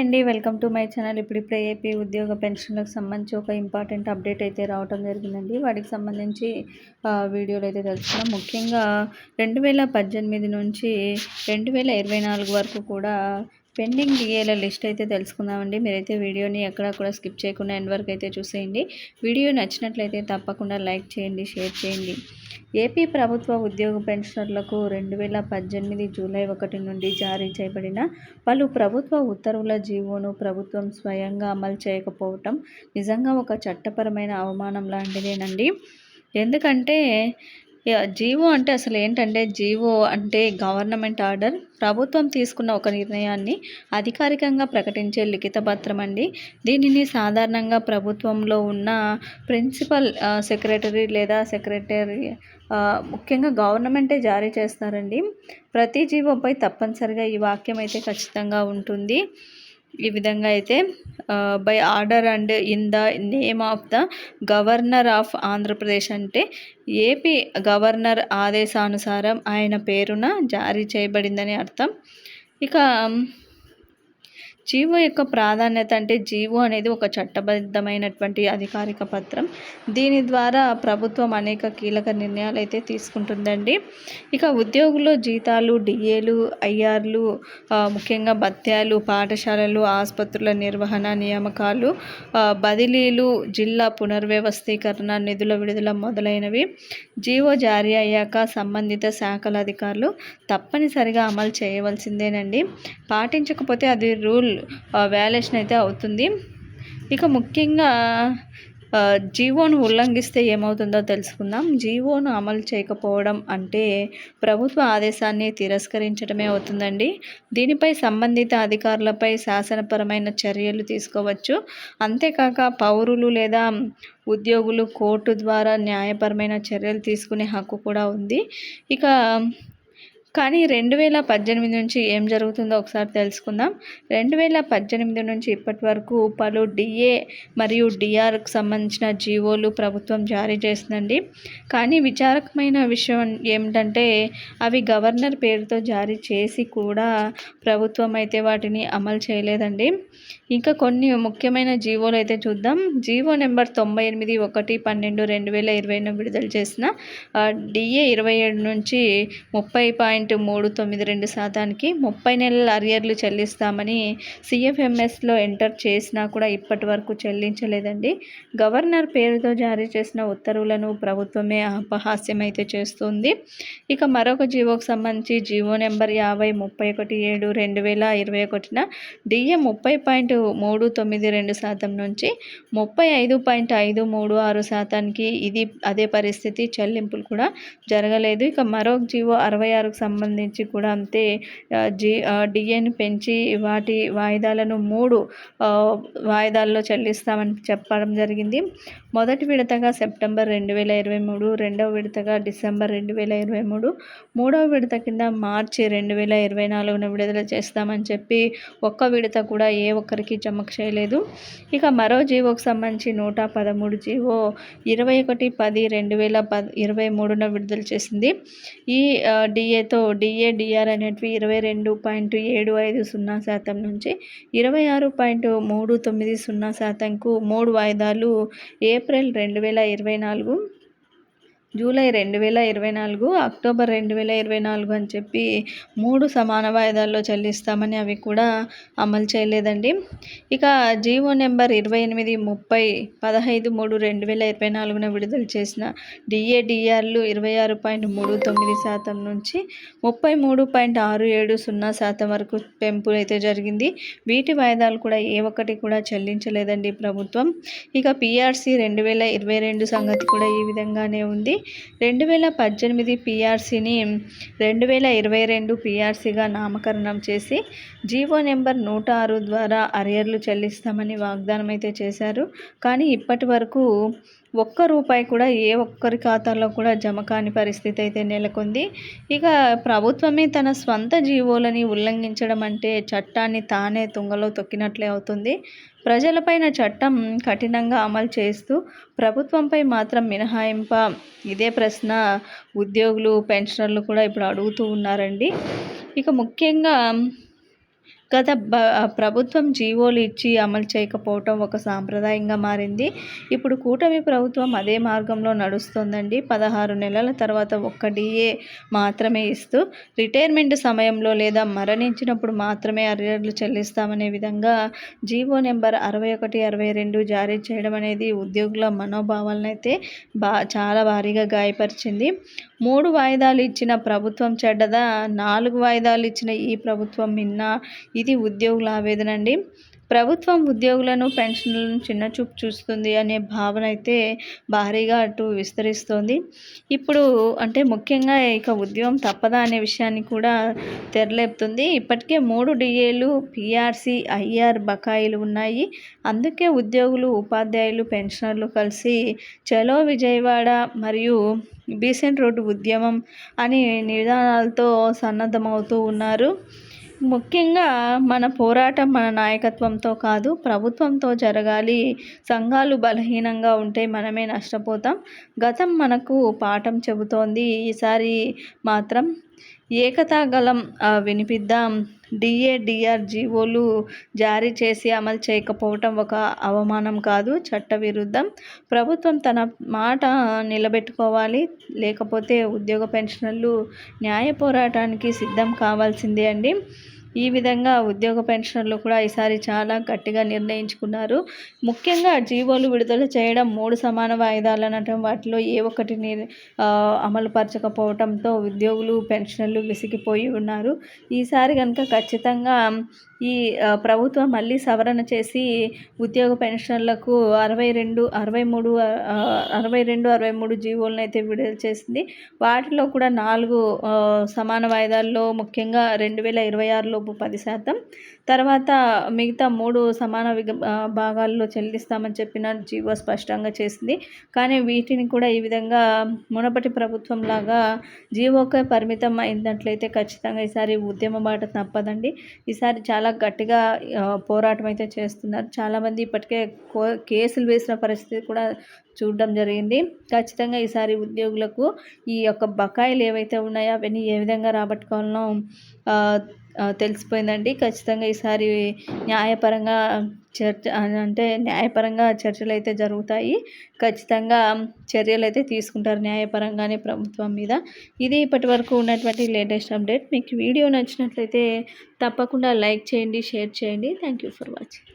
అండి welcome to my channel. ఇప్పుడు ఇప్పుడు ఏపీ ఉద్యోగ పెన్షన్లకు సంబంధించి ఒక ఇంపార్టెంట్ అప్డేట్ అయితే రావడం జరిగిందండి. వాటికి సంబంధించి వీడియోలు అయితే తెలుసుకున్నాం. ముఖ్యంగా రెండు వేల పద్దెనిమిది నుంచి రెండు వేల ఇరవై నాలుగు వరకు కూడా పెండింగ్ డిఏల లిస్ట్ అయితే తెలుసుకుందామండి. మీరైతే వీడియోని ఎక్కడ కూడా స్కిప్ చేయకుండా ఎండ్ వరకు అయితే చూసేయండి. వీడియో నచ్చినట్లయితే తప్పకుండా లైక్ చేయండి షేర్ చేయండి. ఏపీ ప్రభుత్వ ఉద్యోగ పెన్షనర్లకు రెండు వేల పద్దెనిమిది జూలై ఒకటి నుండి జారీ చేయబడిన పలు ప్రభుత్వ ఉత్తర్వుల జీవోను ప్రభుత్వం స్వయంగా అమలు చేయకపోవటం నిజంగా ఒక చట్టపరమైన అవమానం లాంటిదేనండి. ఎందుకంటే జీవో అంటే అసలు ఏంటంటే జీవో అంటే గవర్నమెంట్ ఆర్డర్. ప్రభుత్వం తీసుకున్న ఒక నిర్ణయాన్ని అధికారికంగా ప్రకటించే లిఖిత పత్రం అండి. దీనిని సాధారణంగా ప్రభుత్వంలో ఉన్న ప్రిన్సిపల్ సెక్రటరీ లేదా సెక్రటరీ ముఖ్యంగా గవర్నమెంటే జారీ చేస్తారండి. ప్రతి జీవోపై తప్పనిసరిగా ఈ వాక్యం అయితే ఖచ్చితంగా ఉంటుంది. ఈ విధంగా అయితే by order and in the name of the governor of Andhra Pradesh అంటే ఏపీ గవర్నర్ ఆదేశానుసారం ఆయన పేరున జారీ చేయబడిందని అర్థం. ఇక జీవో యొక్క ప్రాధాన్యత అంటే జీవో అనేది ఒక చట్టబద్ధమైనటువంటి అధికారిక పత్రం. దీని ద్వారా ప్రభుత్వం అనేక కీలక నిర్ణయాలు అయితే తీసుకుంటుందండి. ఇక ఉద్యోగులు జీతాలు డిఏలు ఐఆర్లు ముఖ్యంగా భత్యాలు పాఠశాలలు ఆసుపత్రుల నిర్వహణ నియామకాలు బదిలీలు జిల్లా పునర్వ్యవస్థీకరణ నిధుల విడుదల మొదలైనవి. జీవో జారీ అయ్యాక సంబంధిత శాఖల అధికారులు తప్పనిసరిగా అమలు చేయవలసిందేనండి. పాటించకపోతే అది రూల్ వ్యాలేషన్ అయితే అవుతుంది. ఇక ముఖ్యంగా జీవోను ఉల్లంఘిస్తే ఏమవుతుందో తెలుసుకుందాం. జీవోను అమలు చేయకపోవడం అంటే ప్రభుత్వ ఆదేశాన్ని తిరస్కరించడమే అవుతుందండి. దీనిపై సంబంధిత అధికారులపై శాసనపరమైన చర్యలు తీసుకోవచ్చు. అంతేకాక పౌరులు లేదా ఉద్యోగులు కోర్టు ద్వారా న్యాయపరమైన చర్యలు తీసుకునే హక్కు కూడా ఉంది. ఇక కానీ రెండు వేల పద్దెనిమిది నుంచి ఏం జరుగుతుందో ఒకసారి తెలుసుకుందాం. రెండు వేల పద్దెనిమిది నుంచి ఇప్పటి వరకు పలు డిఏ మరియు డిఆర్కు సంబంధించిన జీవోలు ప్రభుత్వం జారీ చేసిందండి. కానీ విచారకమైన విషయం ఏమిటంటే అవి గవర్నర్ పేరుతో జారీ చేసి కూడా ప్రభుత్వం అయితే వాటిని అమలు చేయలేదండి. ఇంకా కొన్ని ముఖ్యమైన జీవోలు అయితే చూద్దాం. జీవో నెంబర్ తొంభై ఎనిమిది ఒకటి పన్నెండు రెండు వేల ఇరవైలో విడుదల చేసిన డిఏ ఇరవై ఏడు నుంచి ముప్పై పాయింట్ మూడు తొమ్మిది రెండు శాతానికి ముప్పై నెలల అరియర్లు చెల్లిస్తామని సిఎఫ్ఎంఎస్లో ఎంటర్ చేసినా కూడా ఇప్పటి వరకు చెల్లించలేదండి. గవర్నర్ పేరుతో జారీ చేసిన ఉత్తర్వులను ప్రభుత్వమే అపహాస్యం అయితే చేస్తుంది. ఇక మరొక జీవోకు సంబంధించి జీవో నెంబర్ యాభై ముప్పై ఒకటి ఏడు రెండు వేల ఇరవై ఒకటిన డిఏ ముప్పై పాయింట్ మూడు తొమ్మిది రెండు శాతం నుంచి ముప్పై ఐదు పాయింట్ ఐదు మూడు ఆరు శాతానికి ఇది అదే పరిస్థితి. చెల్లింపులు కూడా జరగలేదు. ఇక మరొక జీవో అరవై ఆరుకు సంబంధించి సంబంధించి కూడా అంతే జీ డిఏని పెంచి వాటి వాయిదాలను మూడు వాయిదాల్లో చెల్లిస్తామని చెప్పడం జరిగింది. మొదటి విడతగా సెప్టెంబర్ రెండు వేల ఇరవై మూడు రెండవ విడతగా డిసెంబర్ రెండు వేల ఇరవై మూడు మూడవ విడత కింద మార్చి రెండు వేల ఇరవై నాలుగున విడుదల చేస్తామని చెప్పి ఒక్క విడత కూడా ఏ ఒక్కరికి జమ చేయలేదు. ఇక మరో జీవోకు సంబంధించి నూట పదమూడు జీవో ఇరవై ఒకటి పది రెండు వేల ప ఇరవై మూడున విడుదల చేసింది. ఈ డిఏతో డిఏ డిఆర్ అనేటివి ఇరవై రెండు పాయింట్ ఏడు ఐదు సున్నా శాతం నుంచి ఇరవై ఆరు పాయింట్ మూడు తొమ్మిది సున్నా శాతంకు మూడు వాయిదాలు ఏప్రిల్ రెండు వేల ఇరవై నాలుగు జూలై రెండు వేల ఇరవై నాలుగు అక్టోబర్ రెండు వేల ఇరవై నాలుగు అని చెప్పి మూడు సమాన వాయిదాల్లో చెల్లిస్తామని అవి కూడా అమలు చేయలేదండి. ఇక జీవో నెంబర్ ఇరవై ఎనిమిది ముప్పై పదహైదు మూడు రెండు వేల ఇరవై నాలుగున విడుదల చేసిన డిఏడిఆర్లు ఇరవై ఆరు పాయింట్ మూడు తొమ్మిది శాతం నుంచి ముప్పై మూడు పాయింట్ ఆరు ఏడు సున్నా శాతం వరకు పెంపు అయితే జరిగింది. వీటి వాయిదాలు కూడా ఏ ఒక్కటి కూడా చెల్లించలేదండి ప్రభుత్వం. ఇక పీఆర్సీ రెండు వేల ఇరవై రెండు సంగతి కూడా ఈ విధంగానే ఉంది. రెండు వేల పద్దెనిమిది పిఆర్సీని రెండు వేల ఇరవై రెండు పిఆర్సీగా నామకరణం చేసి జీవో నెంబర్ నూట ఆరు ద్వారా అరియర్లు చెల్లిస్తామని వాగ్దానం అయితే చేశారు. కానీ ఇప్పటి వరకు ఒక్క రూపాయి కూడా ఏ ఒక్కరి ఖాతాలో కూడా జమ కాని పరిస్థితి అయితే నెలకొంది. ఇక ప్రభుత్వమే తన స్వంత జీవోలని ఉల్లంఘించడం అంటే చట్టాన్ని తానే తుంగలో తొక్కినట్లే అవుతుంది. ప్రజలపైన చట్టం కఠినంగా అమలు చేస్తూ ప్రభుత్వంపై మాత్రం మినహాయింప ఇదే ప్రశ్న ఉద్యోగులు పెన్షనర్లు కూడా ఇప్పుడు అడుగుతూ ఉన్నారండి. ఇక ముఖ్యంగా గత ప్రభుత్వం జీవోలు ఇచ్చి అమలు చేయకపోవటం ఒక సాంప్రదాయంగా మారింది. ఇప్పుడు కూటమి ప్రభుత్వం అదే మార్గంలో నడుస్తోందండి. పదహారు నెలల తర్వాత ఒక్క డిఏ మాత్రమే ఇస్తూ రిటైర్మెంట్ సమయంలో లేదా మరణించినప్పుడు మాత్రమే అర్యర్లు చెల్లిస్తామనే విధంగా జీవో నెంబర్ అరవై ఒకటి అరవై రెండు జారీ చేయడం అనేది ఉద్యోగుల మనోభావాలనైతే బా చాలా భారీగా గాయపరిచింది. మూడు వాయిదాలు ఇచ్చిన ప్రభుత్వం చెడ్డదా? నాలుగు వాయిదాలు ఇచ్చిన ఈ ప్రభుత్వం మిన్నా? ఇది ఉద్యోగుల ఆవేదన అండి. ప్రభుత్వం ఉద్యోగులను పెన్షన్లను చిన్నచూపు చూస్తుంది అనే భావన అయితే భారీగా అటు విస్తరిస్తోంది. ఇప్పుడు అంటే ముఖ్యంగా ఇక ఉద్యోగం తప్పదా అనే విషయాన్ని కూడా తెరలేపుతుంది. ఇప్పటికే మూడు డిఏలు పిఆర్సి ఐఆర్ బకాయిలు ఉన్నాయి. అందుకే ఉద్యోగులు ఉపాధ్యాయులు పెన్షనర్లు కలిసి చలో విజయవాడ మరియు బీసెంట్ రోడ్డు ఉద్యమం అని నిదానాలతో సన్నద్ధమవుతూ ఉన్నారు. ముఖ్యంగా మన పోరాటం మన నాయకత్వంతో కాదు ప్రభుత్వంతో జరగాలి. సంఘాలు బలహీనంగా ఉంటే మనమే నష్టపోతాం. గతం మనకు పాఠం చెబుతోంది. ఈసారి మాత్రం ఏకతా గలం వినిపిద్దాం. డిఏ జారీ చేసి అమలు చేయకపోవటం ఒక అవమానం కాదు చట్టవిరుద్ధం ప్రభుత్వం తన మాట నిలబెట్టుకోవాలి లేకపోతే ఉద్యోగ పెన్షనర్లు న్యాయ పోరాటానికి సిద్ధం కావాల్సిందే అండి. ఈ విధంగా ఉద్యోగ పెన్షన్లు కూడా ఈసారి చాలా గట్టిగా నిర్ణయించుకున్నారు. ముఖ్యంగా జీవోలు విడుదల చేయడం మూడు సమాన వాయిదాలు అనటం వాటిలో ఏ ఒక్కటిని అమలు పరచకపోవడంతో ఉద్యోగులు పెన్షన్లు విసిగిపోయి ఉన్నారు. ఈసారి కనుక ఖచ్చితంగా ఈ ప్రభుత్వం మళ్ళీ సవరణ చేసి ఉద్యోగ పెన్షన్లకు అరవై రెండు అరవై మూడు అరవై రెండు అరవై మూడు జీవోలను అయితే విడుదల చేసింది. వాటిలో కూడా నాలుగు సమాన వాయిదాల్లో ముఖ్యంగా రెండు వేల ఇరవై ఆరులోపు పది శాతం తర్వాత మిగతా మూడు సమాన విగ భాగాల్లో చెల్లిస్తామని చెప్పిన జీవో స్పష్టంగా చేసింది. కానీ వీటిని కూడా ఈ విధంగా మునపటి ప్రభుత్వం లాగా జీవోకే పరిమితం అయినట్లయితే ఖచ్చితంగా ఈసారి ఉద్యమ బాట తప్పదండి. ఈసారి చాలా గట్టిగా పోరాటం అయితే చేస్తున్నారు. చాలామంది ఇప్పటికే కేసులు వేసిన పరిస్థితి కూడా చూడడం జరిగింది. ఖచ్చితంగా ఈసారి ఉద్యోగులకు ఈ యొక్క బకాయిలు ఏవైతే ఉన్నాయో అవన్నీ ఏ విధంగా రాబట్టుకోవాలనో తెలిసిపోయిందండి. ఖచ్చితంగా ఈసారి న్యాయపరంగా చర్చ అంటే న్యాయపరంగా చర్చలు అయితే జరుగుతాయి. ఖచ్చితంగా చర్యలు అయితే తీసుకుంటారు న్యాయపరంగానే ప్రభుత్వం మీద. ఇది ఇప్పటి వరకు ఉన్నటువంటి లేటెస్ట్ అప్డేట్. మీకు వీడియో నచ్చినట్లయితే తప్పకుండా లైక్ చేయండి షేర్ చేయండి. Thank you for watching.